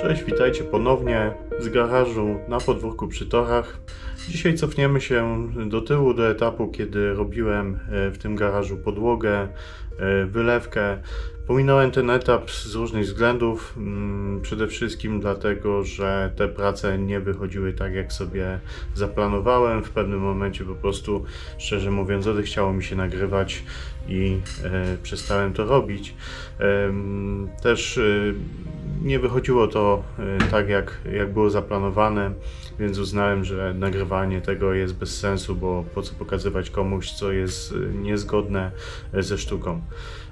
Cześć, witajcie ponownie z garażu na podwórku przy torach. Dzisiaj cofniemy się do tyłu, do etapu, kiedy robiłem e, w tym garażu podłogę, e, wylewkę. Pominąłem ten etap z różnych względów. Mm, Przede wszystkim dlatego, że te prace nie wychodziły tak, jak sobie zaplanowałem. W pewnym momencie po prostu, szczerze mówiąc, odechciało mi się nagrywać i e, przestałem to robić. Też nie wychodziło to e, tak, jak, jak było zaplanowane, więc uznałem, że nagrywanie tego jest bez sensu, bo po co pokazywać komuś, co jest e, niezgodne e, ze sztuką.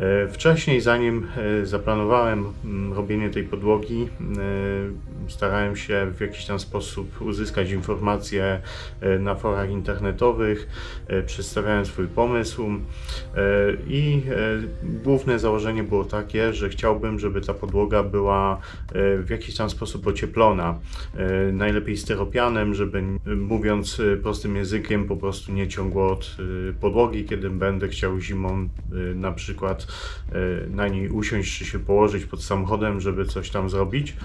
E, Wcześniej, zanim e, zaplanowałem mm, robienie tej podłogi, e, starałem się w jakiś tam sposób uzyskać informacje na forach internetowych, przedstawiałem swój pomysł i główne założenie było takie, że chciałbym, żeby ta podłoga była w jakiś tam sposób ocieplona, najlepiej styropianem, żeby mówiąc prostym językiem po prostu nie ciągło od podłogi, kiedy będę chciał zimą na przykład na niej usiąść czy się położyć pod samochodem, żeby coś tam zrobić.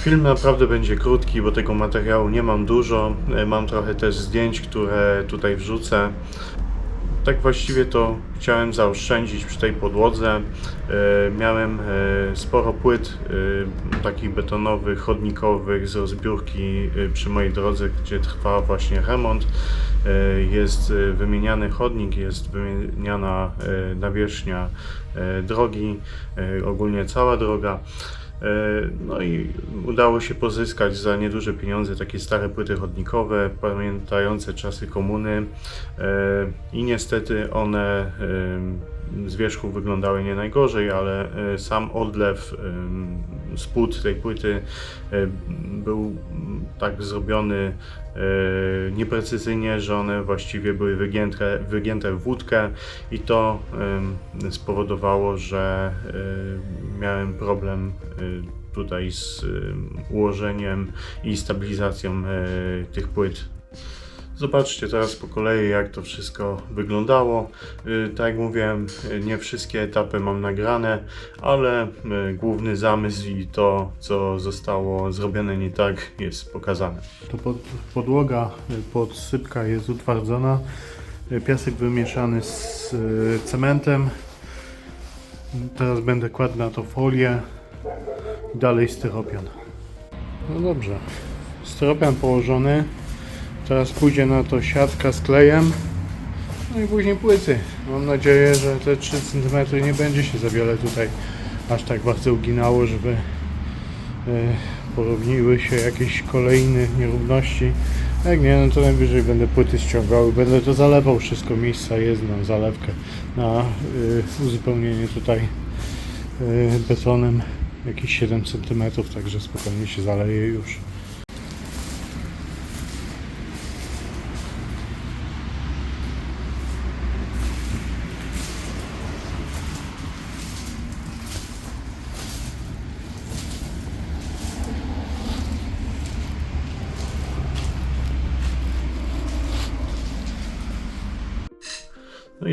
Film naprawdę będzie krótki, bo tego materiału nie mam dużo. E, Mam trochę też zdjęć, które tutaj wrzucę. Tak właściwie to chciałem zaoszczędzić przy tej podłodze. E, Miałem e, sporo płyt e, takich betonowych, chodnikowych z rozbiórki przy mojej drodze, gdzie trwa właśnie remont. Jest wymieniany chodnik, jest wymieniana nawierzchnia drogi, ogólnie cała droga. E, No i udało się pozyskać za nieduże pieniądze takie stare płyty chodnikowe, pamiętające czasy komuny. E, i niestety one e, z wierzchu wyglądały nie najgorzej, ale e, sam odlew, spód tej płyty e, był tak zrobiony e, nieprecyzyjnie, że one właściwie były wygięte, wygięte w wódkę i to spowodowało, że miałem problem tutaj z em, ułożeniem i stabilizacją tych płyt. Zobaczcie teraz po kolei, jak to wszystko wyglądało. Y, Tak jak mówiłem, y, nie wszystkie etapy mam nagrane, ale y, główny zamysł i to, co zostało zrobione nie tak, jest pokazane. To pod, podłoga, podsypka jest utwardzona. Piasek wymieszany z cementem. Teraz będę kładł na to folię. Dalej styropian. No dobrze. Styropian położony. Teraz pójdzie na to siatka z klejem. No i później płyty. Mam nadzieję, że te 3 cm nie będzie się za wiele tutaj aż tak bardzo uginało, żeby e, porówniły się jakieś kolejne nierówności. Jak nie, no to najwyżej będę płyty ściągał będę to zalewał wszystko. Miejsca jest na zalewkę, na y, uzupełnienie tutaj y, betonem jakieś 7 cm, także spokojnie się zaleje już.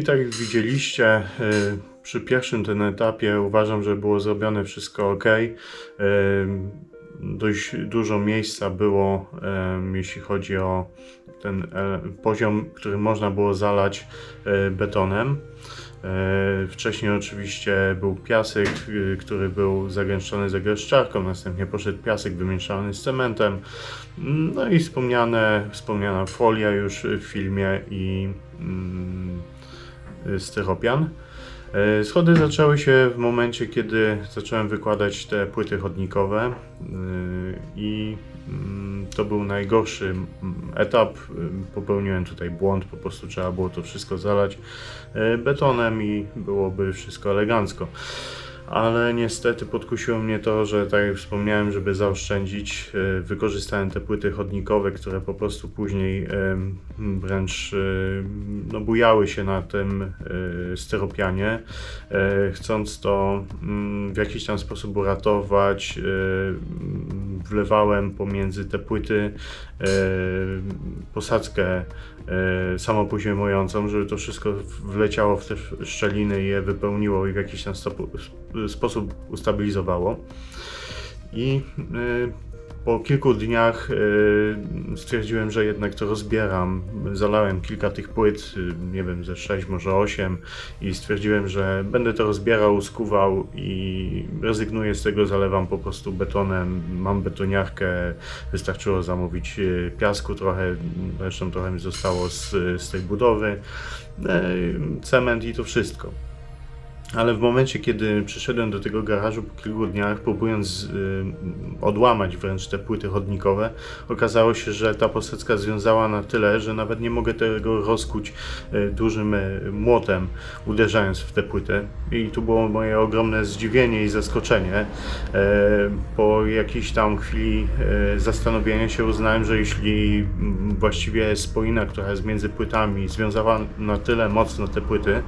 Tak jak widzieliście, y, przy pierwszym tym etapie uważam, że było zrobione wszystko ok. Y, Dość dużo miejsca było, em, jeśli chodzi o ten e, poziom, który można było zalać betonem. Wcześniej oczywiście był piasek, y, który był zagęszczony zagęszczarką, następnie poszedł piasek wymieszany z cementem. No i wspomniane, wspomniana folia już w filmie i mm, styropian. E, Schody zaczęły się w momencie, kiedy zacząłem wykładać te płyty chodnikowe e, i mm, to był najgorszy mm, etap. Popełniłem tutaj błąd, po prostu trzeba było to wszystko zalać betonem i byłoby wszystko elegancko. Ale niestety podkusiło mnie to, że tak jak wspomniałem, żeby zaoszczędzić, e, wykorzystałem te płyty chodnikowe, które po prostu później wręcz e, no, bujały się na tym e, styropianie. Chcąc to mm, w jakiś tam sposób uratować, wlewałem pomiędzy te płyty posadzkę samopoziomującą, żeby to wszystko wleciało w te szczeliny i je wypełniło i w jakiś tam stopu, sposób ustabilizowało. I y, po kilku dniach y, stwierdziłem, że jednak to rozbieram. Zalałem kilka tych płyt, y, nie wiem, ze 6, może 8 i stwierdziłem, że będę to rozbierał, skuwał i rezygnuję z tego, zalewam po prostu betonem. Mam betoniarkę, wystarczyło zamówić piasku trochę, zresztą trochę mi zostało z, z tej budowy, y, cement i to wszystko. Ale w momencie, kiedy przyszedłem do tego garażu po kilku dniach, próbując y, odłamać wręcz te płyty chodnikowe, okazało się, że ta posadzka związała na tyle, że nawet nie mogę tego rozkuć y, dużym y, młotem, uderzając w tę płytę. I tu było moje ogromne zdziwienie i zaskoczenie. E, po jakiejś tam chwili e, zastanowienia się uznałem, że jeśli mm, właściwie spoina, która jest między płytami, związała na tyle mocno te płyty,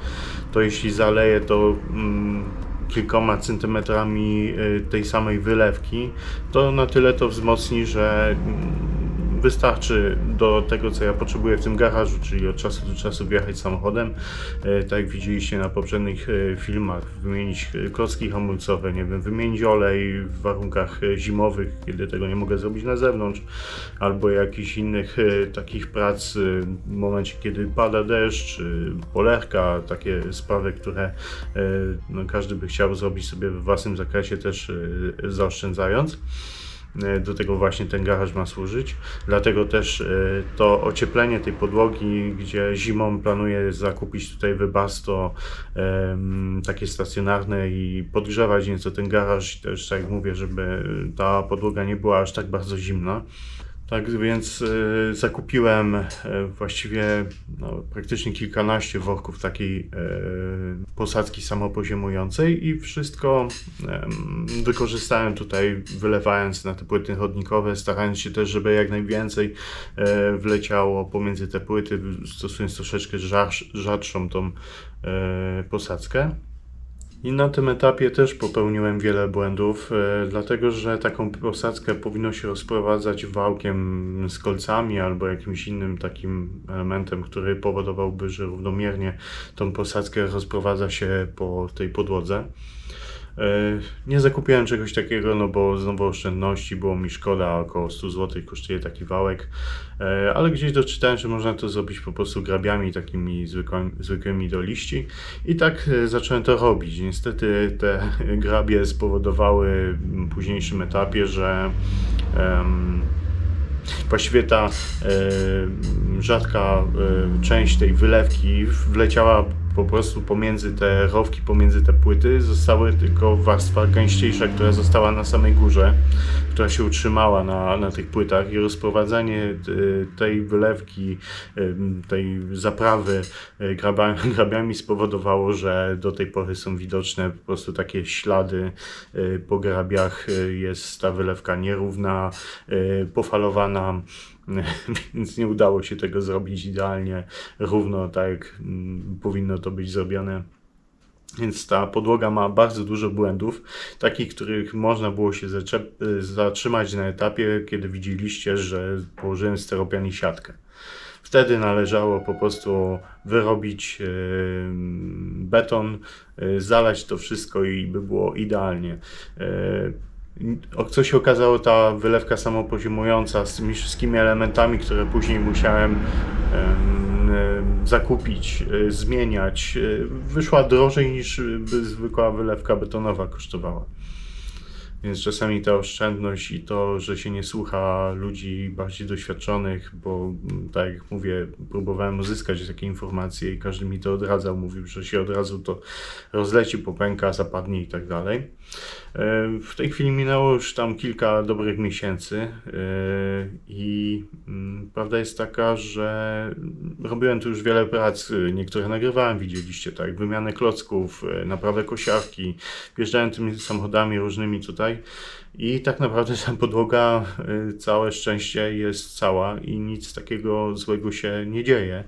to jeśli zaleję to mm, kilkoma centymetrami y, tej samej wylewki, to na tyle to wzmocni, że mm, wystarczy do tego, co ja potrzebuję w tym garażu, czyli od czasu do czasu wjechać samochodem, e, tak jak widzieliście na poprzednich e, filmach, wymienić e, klocki hamulcowe, nie wiem, wymienić olej w warunkach zimowych, kiedy tego nie mogę zrobić na zewnątrz, albo jakichś innych takich prac w momencie, kiedy pada deszcz, polerka, takie sprawy, które no, każdy by chciał zrobić sobie we własnym zakresie też zaoszczędzając. E, Do tego właśnie ten garaż ma służyć. Dlatego też e, to ocieplenie tej podłogi, gdzie zimą planuję zakupić tutaj wybasto takie stacjonarne i podgrzewać nieco ten garaż też tak jak mówię, żeby ta podłoga nie była aż tak bardzo zimna. Tak więc e, zakupiłem e, właściwie no, praktycznie kilkanaście worków takiej e, posadzki samopoziomującej i wszystko em, wykorzystałem tutaj, wylewając na te płyty chodnikowe, starając się też, żeby jak najwięcej e, wleciało pomiędzy te płyty, stosując troszeczkę rzadsz, rzadszą tą e, posadzkę. I na tym etapie też popełniłem wiele błędów, e, dlatego że taką posadzkę powinno się rozprowadzać wałkiem z kolcami albo jakimś innym takim elementem, który powodowałby, że równomiernie tą posadzkę rozprowadza się po tej podłodze. E, Nie zakupiłem czegoś takiego, no bo znowu oszczędności, było mi szkoda, około 100 zł kosztuje taki wałek, E, ale gdzieś doczytałem, że można to zrobić po prostu grabiami takimi zwykłymi, zwykłymi do liści i tak e, zacząłem to robić. Niestety te grabie spowodowały w późniejszym etapie, że em, właściwie ta e, rzadka e, część tej wylewki wleciała po prostu pomiędzy te rowki, pomiędzy te płyty. Zostały tylko warstwa gęściejsza, która została na samej górze, która się utrzymała na, na tych płytach i rozprowadzanie e, tej wylewki, e, tej zaprawy e, grabiami spowodowało, że do tej pory są widoczne po prostu takie ślady po grabiach. Jest ta wylewka nierówna, pofalowana. Więc nie udało się tego zrobić idealnie, równo, tak jak mm, powinno to być zrobione. Więc ta podłoga ma bardzo dużo błędów, takich, których można było się zatrzymać na etapie, kiedy widzieliście, że położyłem steropian i siatkę. Wtedy należało po prostu wyrobić beton, y, zalać to wszystko i by było idealnie. Co się okazało, ta wylewka samopoziomująca z tymi wszystkimi elementami, które później musiałem em, em, zakupić, e, zmieniać, e, wyszła drożej niż by zwykła wylewka betonowa kosztowała. Więc czasami ta oszczędność i to, że się nie słucha ludzi bardziej doświadczonych, bo mm, tak jak mówię, próbowałem uzyskać takie informacje i każdy mi to odradzał, mówił, że się od razu to rozleci, popęka, zapadnie i tak dalej. E, W tej chwili minęło już tam kilka dobrych miesięcy e, i mm, prawda jest taka, że robiłem tu już wiele prac, niektóre nagrywałem, widzieliście, tak, wymianę klocków, e, naprawę kosiarki, wjeżdżałem tymi samochodami różnymi tutaj i tak naprawdę ta podłoga, e, całe szczęście jest cała i nic takiego złego się nie dzieje.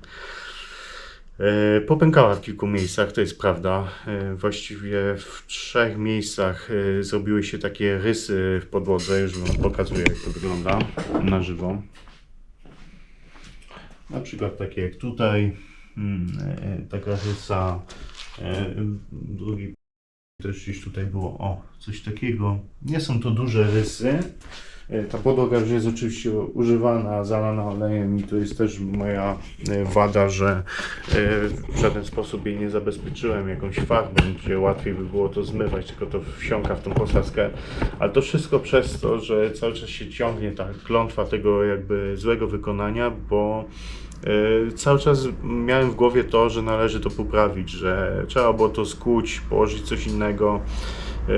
E, Popękała w kilku miejscach, to jest prawda. E, Właściwie w trzech miejscach zrobiły się takie rysy w podłodze. Już Wam pokazuję, jak to wygląda na żywo. Na przykład takie jak tutaj, mm, taka rysa, drugi Też gdzieś tutaj było, o, coś takiego. Nie są to duże rysy. E, Ta podłoga już jest oczywiście używana, zalana olejem i to jest też moja e, wada, że e, w żaden sposób jej nie zabezpieczyłem jakąś farbą, gdzie łatwiej by było to zmywać, tylko to wsiąka w tą posadzkę. Ale to wszystko przez to, że cały czas się ciągnie ta klątwa tego jakby złego wykonania, bo cały czas miałem w głowie to, że należy to poprawić, że trzeba było to skuć, położyć coś innego. E,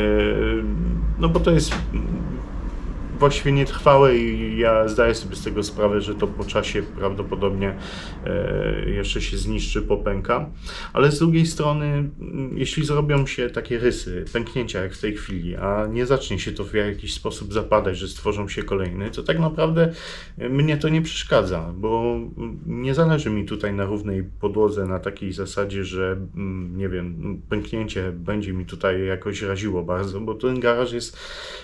No bo to jest właściwie nietrwałe i ja zdaję sobie z tego sprawę, że to po czasie prawdopodobnie e, jeszcze się zniszczy, popęka. Ale z drugiej strony, mm, jeśli zrobią się takie rysy, pęknięcia jak w tej chwili, a nie zacznie się to w jakiś sposób zapadać, że stworzą się kolejne, to tak naprawdę e, mnie to nie przeszkadza, bo mm, nie zależy mi tutaj na równej podłodze, na takiej zasadzie, że mm, nie wiem, pęknięcie będzie mi tutaj jakoś raziło bardzo, bo ten garaż jest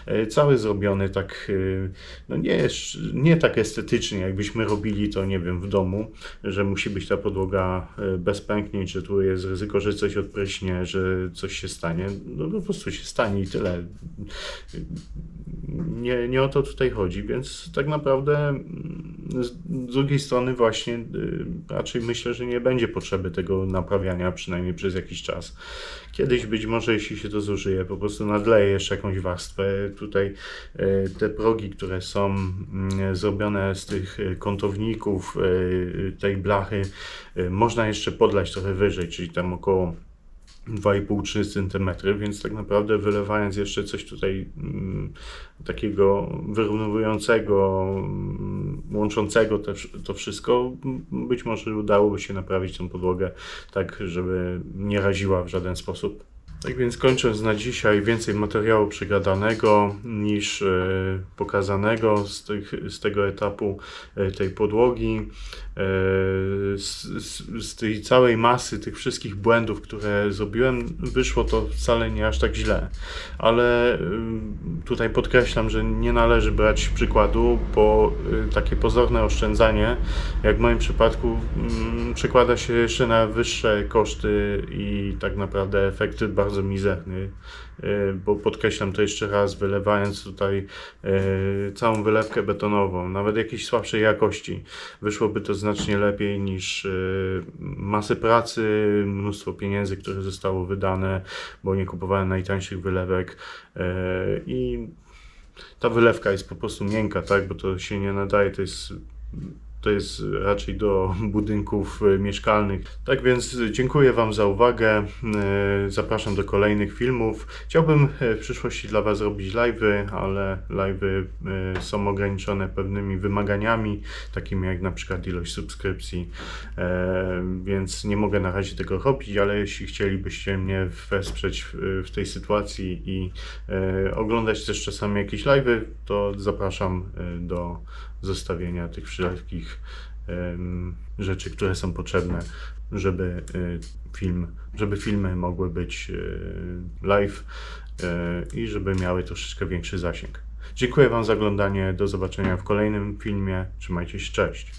e, cały zrobiony tak, e, no nie, nie tak estetycznie, jakbyśmy robili to, nie wiem, w domu, że musi być ta podłoga bez pęknięć, że tu jest ryzyko, że coś odpryśnie, że coś się stanie. No po prostu się stanie i tyle. Nie, nie o to tutaj chodzi, więc tak naprawdę mm, z, drugiej strony właśnie y, raczej myślę, że nie będzie potrzeby tego naprawiania, przynajmniej przez jakiś czas. Kiedyś być może, jeśli się to zużyje, po prostu nadleję jeszcze jakąś warstwę. Tutaj y, te progi, które są mm, zrobione z tych y, kątowników tej blachy, można jeszcze podlać trochę wyżej, czyli tam około 2,5-3 cm, więc tak naprawdę wylewając jeszcze coś tutaj mm, takiego wyrównywującego, mm, łączącego te, to wszystko, m, być może udałoby się naprawić tą podłogę tak, żeby nie raziła w żaden sposób. Tak więc kończąc na dzisiaj, więcej materiału przegadanego niż e, pokazanego z, tych, z tego etapu e, tej podłogi, z, z, tej całej masy tych wszystkich błędów, które zrobiłem, wyszło to wcale nie aż tak źle. Ale y, tutaj podkreślam, że nie należy brać przykładu, bo y, takie pozorne oszczędzanie, jak w moim przypadku, mm, przekłada się jeszcze na wyższe koszty i tak naprawdę efekty bardzo mizerny, bo podkreślam to jeszcze raz, wylewając tutaj y, całą wylewkę betonową, nawet jakiejś słabszej jakości, wyszłoby to znacznie lepiej niż y, masy pracy, mnóstwo pieniędzy, które zostało wydane, bo nie kupowałem najtańszych wylewek y, i ta wylewka jest po prostu miękka, tak, bo to się nie nadaje, to jest to jest raczej do budynków e, mieszkalnych. Tak więc dziękuję Wam za uwagę. E, Zapraszam do kolejnych filmów. Chciałbym e, w przyszłości dla Was robić live'y, ale live'y są ograniczone pewnymi wymaganiami, takimi jak na przykład ilość subskrypcji, więc nie mogę na razie tego robić, ale jeśli chcielibyście mnie wesprzeć w, tej sytuacji i oglądać też czasami jakieś live'y, to zapraszam do zostawienia tych wszelkich em, rzeczy, które są potrzebne, żeby e, film, żeby filmy mogły być e, live e, i żeby miały troszeczkę większy zasięg. Dziękuję Wam za oglądanie. Do zobaczenia w kolejnym filmie. Trzymajcie się, cześć.